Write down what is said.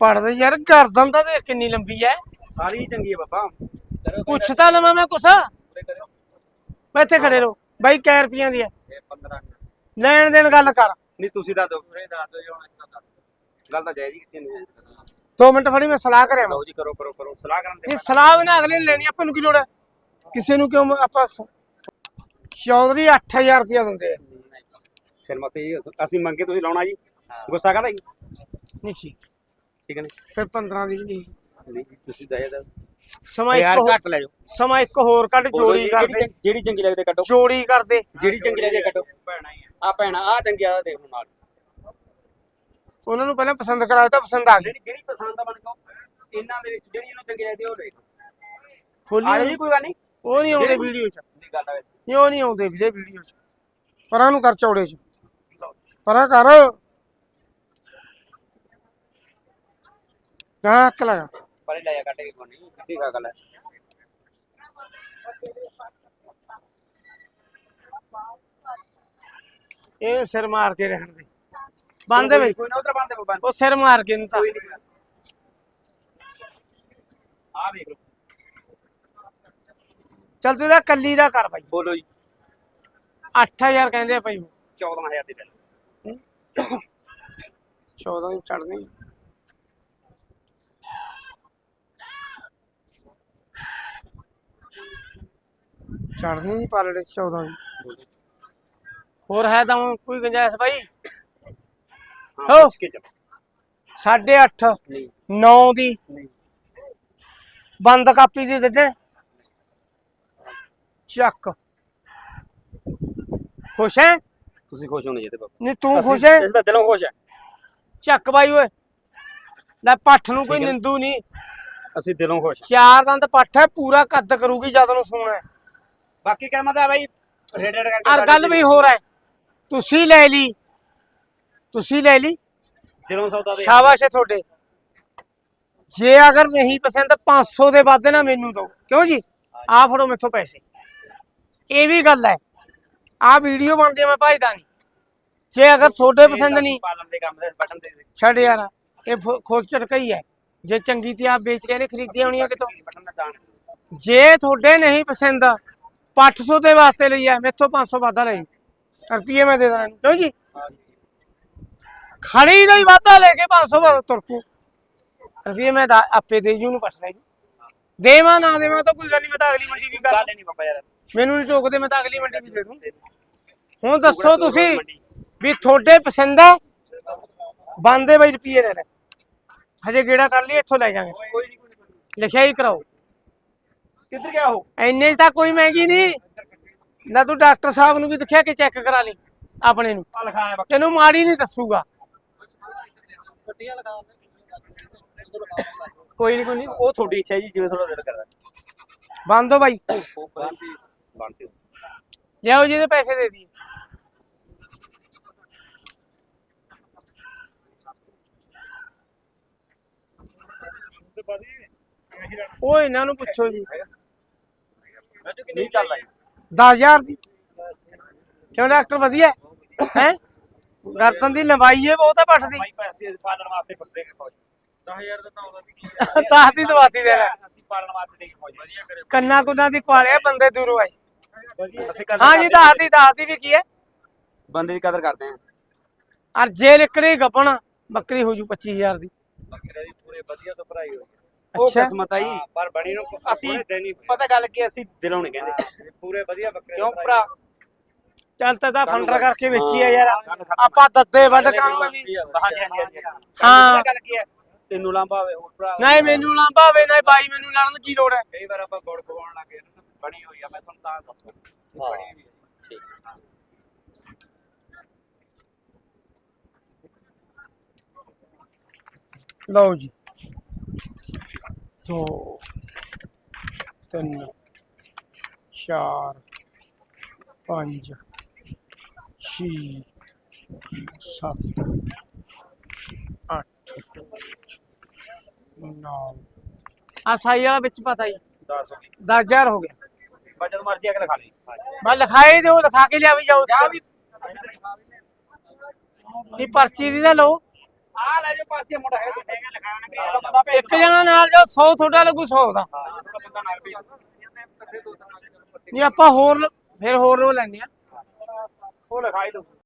ਪੜਦੇ ਯਾਰ ਗਰਦਨ ਤਾਂ ਦੇਖ ਕਿੰਨੀ ਲੰਬੀ ਐ। ਸਾਰੀ ਚੰਗੀ ਹੈ ਬਾਬਾ। ਪੁੱਛ ਤਾਂ ਲਵਾਂ ਮੈਂ ਕੁਛ। ਮੈਂ ਇੱਥੇ ਖੜੇ ਰਹੋ। ਬਾਈ ਕੈ ਰੁਪਈਆਂ ਦੀ ਐ। ਇਹ 15 ਲੈਣ ਦੇਣ ਗੱਲ ਕਰ। ਨਹੀਂ ਤੁਸੀਂ ਦੱਸ ਦਿਓ। ਵੀਰੇ ਦੱਸ ਦਿਓ ਹੁਣ ਗੱਲ ਤਾਂ ਜਾਇਜ਼ ਹੀ ਕੀਤੀ ਨਹੀਂ 2 ਮਿੰਟ ਫੜੀ ਮੈਂ ਸਲਾਹ ਕਰਿਆ ਲਓ ਜੀ ਕਰੋ ਕਰੋ ਕਰੋ। ਸਲਾਹ ਕਰਨ ਇਹ ਸਲਾਹ ਵੀ ਨਾ ਅਗਲੇ ਨੇ ਲੈਣੀ ਆਪਾਂ ਨੂੰ ਕੀ ਲੋੜ ਹੈ ਕਿਸੇ ਨੂੰ ਕਿਉਂ ਆਪਾਂ ਚੌਧਰੀ 8000 ਰੁਪਇਆ ਦਿੰਦੇ ਆ। ਸਿਰ ਮਤੇ ਅਸੀਂ ਮੰਗੇ ਤੁਸੀਂ ਲਾਉਣਾ ਜੀ। ਗੁੱਸਾ ਕਾਹਦਾ ਜੀ? ਨਹੀਂ ਠੀਕ। ਠੀਕ ਹੈ ਫਿਰ 15 ਦੀ ਵੀ ਨਹੀਂ ਤੁਸੀਂ ਦਇਆ ਦਾ ਸਮਾਂ ਇੱਕ ਯਾਰ ਹੋਰ- ਘੱਟ ਲੈ ਜਾਓ। ਸਮਾਂ ਇੱਕ ਹੋਰ ਕੱਢ ਜੋੜੀ ਕਰ ਦੇ ਜਿਹੜੀ- ਜਿਹੜੀ ਚੰਗੀ ਲੱਗਦੀ ਕੱਢੋ। ਜੋੜੀ ਕਰ ਦੇ ਜਿਹੜੀ ਚੰਗੀ ਲੱਗਦੀ ਕੱਢੋ। ਭੈਣਾ ਹੀ ਆ ਭੈਣਾ ਆ ਚੰਗੀ ਆ ਦੇਖ ਲਓ ਨਾਲ ਉਹਨਾਂ ਨੂੰ ਪਹਿਲਾਂ ਪਸੰਦ ਕਰਾਇਆ ਤਾਂ ਪਸੰਦ ਆ ਗਈ ਜਿਹੜੀ ਜਿਹੜੀ ਪਸੰਦ ਆ ਬਣ ਕੋ ਇਹਨਾਂ ਦੇ ਵਿੱਚ ਜਿਹੜੀ ਇਹਨੂੰ ਚੰਗੀ ਲੱਗਦੀ ਉਹ ਦੇਖ ਆ ਖੋਲੀ ਜਾਓ ਜੀ ਕੋਈ ਗੱਲ ਨਹੀਂ। ਉਹ ਨਹੀਂ ਆਉਂਦੇ ਵੀਡੀਓ 'ਚ। ਨਹੀਂ ਗੱਲ ਆ ਨਹੀਂ ਉਹ ਨਹੀਂ ਆਉਂਦੇ ਵੀਰੇ ਵੀਡੀਓ 'ਚ। ਪਰਾਂ ਨੂੰ ਕਰ ਚੌੜੇ 'ਚ। ਪਰਾਂ ਕਰ। ਕਹਾਂ ਅੱਕ ਲਗਾ ਪਰੇ ਲੈ ਜਾ ਕੱਢ ਕੇ ਕੋਈ ਨਹੀਂ ਕਿੱਡੀ ਕਾ ਗੱਲ ਹੈ ਇਹ ਸਿਰ ਮਾਰ ਕੇ ਰਹਿਣ ਦੇ। ਬੰਦੇ ਬਈ ਕੋਈ ਨਾ ਉਧਰ ਬੰਦੇ ਬੰਦ ਉਹ ਸਿਰ ਮਾਰ ਕੇ ਨੂੰ ਤਾਂ। ਕੋਈ ਨਹੀਂ ਆ ਵੇਖ ਲਓ। ਚੱਲ ਤੂੰ ਇਹਦਾ ਕੱਲੀ ਦਾ ਕਰ ਬਾਈ। ਬੋਲੋ ਜੀ। 8000 ਕਹਿੰਦੇ ਆ ਭਾਈ। 14000 ਦੀ ਲੈ 14 ਦੀ ਚੜਨੀ ਚੜਨੀ ਨਹੀਂ ਪਾਲੜੇ 14 ਦੀ ਹੋਰ ਹੈ ਤਾਂ ਕੋਈ ਗੁੰਜਾਇਸ਼ ਬਾਈ? ਹਾਂ ਹੋ। ਕੇ ਚੱਲ। 8.5 ਨਹੀਂ। 9 ਦੀ। ਨਹੀਂ। ਬੰਦ ਕਾਪੀ ਦੀ ਦਿੱਤੇ। ਚੱਕ। ਖੁਸ਼ ਹੈ? ਤੁਸੀਂ ਖੁਸ਼ ਹੋਣੇ ਜਿਹਦੇ ਬਾਬਾ। ਨਹੀਂ ਤੂੰ ਖੁਸ਼ ਹੈ? ਅਸੀਂ ਤਾਂ ਦਿਲੋਂ ਖੁਸ਼ ਹੈ। ਚੱਕ ਬਾਈ ਓਏ। ਲੈ ਪੱਠ ਨੂੰ ਕੋਈ ਹੈ। ਨਿੰਦੂ ਨਹੀਂ ਅਸੀਂ ਦਿਲੋਂ ਖੁਸ਼। ਚਾਰ ਦੰਦ ਪੱਠ ਹੈ ਪੂਰਾ ਕੱਦ ਕਰੂਗੀ ਜਦ ਨੂੰ ਸੋਣਾ ਹੈ। ਬਾਕੀ ਕਹਿ ਤਾਂ ਬਾਈ ਰੇਡ ਰੇਡ ਕਰਕੇ ਔਰ ਗੱਲ ਵੀ ਹੋਰ ਹੈ ਤੁਸੀਂ ਲੈ ਲਈ ਤੁਸੀਂ ਲੈ ਲਈ ਦਿਲੋਂ ਸੌਦਾ ਦੇ। ਸ਼ਾਬਾਸ਼ ਹੈ ਤੁਹਾਡੇ। ਜੇ ਅਗਰ ਨਹੀਂ ਪਸੰਦ 500 ਦੇ ਵੱਧ ਨਾ ਮੈਨੂੰ ਦਿਓ। ਕਿਉਂ ਜੀ? ਆ ਫੜੋ ਮੇਥੋਂ ਪੈਸੇ। ਇਹ ਵੀ ਗੱਲ ਹੈ। ਆ ਵੀਡੀਓ ਬਣਦੀ ਮੈਂ ਭਾਈਦਾ ਨਹੀਂ ਜੇ ਅਗਰ ਤੁਹਾਡੇ ਪਸੰਦ ਨਹੀਂ ਛੱਡ ਯਾਰ ਇਹ ਖੋਜ ਝਟਕਈ ਹੈ ਜੇ ਚੰਗੀ ਤੇ ਆਪ ਵੇਚ ਕੇ ਨੇ ਖਰੀਦੀ ਆ ਕਿਤੋਂ। ਜੇ ਤੁਹਾਡੇ ਨਹੀਂ ਪਸੰਦ 500 ਦੇ ਵਾਸਤੇ ਲਈ ਹੈ ਮੇਥੋਂ 500 ਵਾਧਾ ਲਈ ਰੁਪਈਏ ਮੈਂ ਦੇ ਦਾਂ ਕਿਉਂ ਜੀ? ਖੜੀ ਦਾ ਹੀ ਵਾਧਾ ਲੈ ਕੇ 500 ਵਾਧਾ ਤੁਰਕੂ ਰੁਪਈਏ ਮੈਂ ਆਪੇ ਦੇ ਜੂ ਨੂੰ ਪੱਟ ਲੈ ਜੀ। ਦੇਵਾਂ ਨਾ ਦੇਵਾਂ ਤਾਂ ਕੋਈ ਗੱਲ ਨਹੀਂ ਮੈਂ ਤਾਂ ਅਗਲੀ ਮੰਡੀ ਵੀ ਕਰ ਨਹੀਂ ਬਾਬਾ ਯਾਰ। ਮੈਨੂੰ ਨਹੀਂ ਟੋਕਦੇ ਮੈਂ ਤਾਂ ਅਗਲੀ ਮੰਡੀ ਵੀ ਦੇ ਦੂੰ। ਹੁਣ ਦੱਸੋ ਤੁਸੀਂ ਵੀ ਤੁਹਾਡੇ ਪਸੰਦ ਹੈ ਬੰਦੇ ਬਈ ਰੁਪਈਏ ਲੈ ਲੈ। ਹਜੇ ਗੇੜਾ ਕਰ ਲਈ ਇੱਥੋਂ ਲੈ ਜਾਾਂਗੇ। ਲਿਖਿਆ ਹੀ ਕਰਾਓ। ਕਿੱਧਰ ਗਿਆ ਉਹ? ਐਨੇ 'ਚ ਤਾਂ ਕੋਈ ਮਹਿੰਗੀ ਨਹੀਂ। ਲੈ ਤੂੰ ਡਾਕਟਰ ਸਾਹਿਬ ਨੂੰ ਵੀ ਦਿਖਿਆ ਕਿ ਚੈੱਕ ਕਰਾ ਲਈ ਆਪਣੇ ਨੂੰ। ਆ ਲਿਖਾਇਆ ਬਾਬਾ ਤੈਨੂੰ ਮਾੜੀ ਨਹੀਂ ਦੱਸੂਗਾ। ਕੋਈ ਨਹੀਂ ਕੋਈ ਨਹੀਂ ਉਹ ਤੁਹਾਡੀ ਇੱਛਾ ਜੀ ਜਿਵੇਂ ਤੁਹਾਡਾ ਦਿਲ ਕਰਦਾ। ਬੰਦ ਦੋ ਬਾਈ। ਉਹ ਬੰਦੀ ਬੰਦੀ ਲਿਆਓ ਜੀ ਇਹਦੇ ਪੈਸੇ ਦੇ ਦੀ ਉਹ ਇਹਨਾਂ ਨੂੰ ਪੁੱਛੋ ਜੀ। ਰਾਜੂ ਕਿੰਨੀ ਚੱਲ ਆਈ 10000 ਦੀ। ਕਿਉਂ ਡਾਕਟਰ ਵਧੀਆ ਹੈ? ਗਰਦਨ ਦੀ ਲੰਬਾਈ ਹੈ ਬਹੁਤ ਹੈ ਪੱਟ ਦੀ। ਭਾਈ ਪੈਸੇ ਪਾਲਣ ਵਾਸਤੇ ਪੁੱਛਦੇ ਕਿ ਫੌਜ। 10000 ਦਾ ਤਾਂ ਆਉਂਦਾ ਵੀ ਕੀ ਦਸ ਦੀ ਦਵਾਤੀ ਦੇ ਲੈ। ਅਸੀਂ ਪਾਲਣ ਵਾਸਤੇ ਦੇ ਕੇ ਫੌਜ। ਵਧੀਆ ਕਰੇ। ਕੰਨਾ ਕੁੰਨਾ ਦੀ ਕੁਆਲਿਆ ਬੰਦੇ ਦੂਰੋਂ ਆਏ। ਹਾਂ ਜੀ। ਦਸ ਦੀ ਦਸ ਦੀ ਵੀ ਕੀ ਹੈ? ਬੰਦੇ ਦੀ ਕਦਰ ਕਰਦੇ ਆ। ਔਰ ਜੇ ਨਿਕਲੀ ਗੱਪਣ ਬੱਕਰੀ ਹੋ ਜੂ 25000 ਦੀ। ਬੱਕਰੇ ਦੀ ਪੂਰੇ ਵਧੀਆ ਤੋਂ ਭਰਾਈ ਹੋਈ। ਉਹ ਅੱਛਾ। ਕਿਸਮਤ ਆਈ ਪਰ ਬਣੀ ਨੂੰ ਅਸੀਂ ਪਤਾ ਗੱਲ ਕੀ ਅਸੀਂ ਦਿਲੋਂ ਨਹੀਂ ਕਹਿੰਦੇ। ਪੂਰੇ ਵਧੀਆ ਬੱਕਰੇ ਕਿਉਂ ਭਰਾ? ਚੱਲ ਤਾਂ ਤਾਂ ਫੰਡਰ ਕਰਕੇ ਵੇਚੀ ਆ ਯਾਰ। ਆਪਾਂ ਦੱਦੇ ਵੱਢ ਕਾਂਗੇ ਹਾਂਜੀ ਹਾਂਜੀ ਹਾਂਜੀ ਹਾਂ। ਪਤਾ ਗੱਲ ਕੀ ਹੈ ਤੈਨੂੰ ਲਾਂਬਾ ਹੋਵੇ ਹੋਰ ਭਰਾ ਨਹੀਂ ਮੈਨੂੰ ਲਾਂਬਾ ਹੋਵੇ ਨਾ ਬਾਈ ਮੈਨੂੰ ਲੜਨ ਦੀ ਕੀ ਲੋੜ ਹੈ? ਕਈ ਵਾਰ ਆਪਾਂ ਗੁੜ ਪਵਾਉਣ ਲੱਗੇ ਨਾ, ਬਣੀ ਹੋਈ ਆ ਮੈਂ ਤੁਹਾਨੂੰ ਤਾਂ ਦੱਸਦਾ ਬਣੀ ਹੋਈ ਆ। ਠੀਕ। ਲਓ ਜੀ। ਦੋ ਤਿੰਨ ਚਾਰ ਪੰਜ ਛੇ ਸੱਤ ਅੱਠ ਨੌ। ਆ ਸਾਈ ਵਾਲਾ ਵਿੱਚ ਪਤਾ ਹੀ 10 ਹੋ ਗਈ। 10000 ਹੋ ਗਿਆ। ਬਜਟ ਮਰਜ਼ੀ ਅਗਰ ਖਾ ਲਈ। ਮੈਂ ਲਿਖਾਈ ਦਿਓ ਲਿਖਾ ਕੇ ਲਿਆ ਵੀ ਜਾਓ ਜਾ ਵੀ। ਨਹੀਂ ਪਰਚੀ ਦੀ ਤਾਂ ਲਓ। ਆ ਲੈ ਜੋ ਪਰਚੇ ਮੁੰਡਾ। ਹੈ ਲਿਖਾਉਣਾ ਇੱਕ ਜਣਾ ਨਾਲ ਜੋ 100 ਤੁਹਾਡਾ ਲੱਗੂ 100 ਦਾ। ਬੰਦਾ ਨਹੀਂ, ਆਪਾਂ ਹੋਰ ਲ- ਫਿਰ ਹੋਰ ਲੋ ਲੈਣੇ ਆ ਉਹ ਲਿਖਾਈ ਦੋ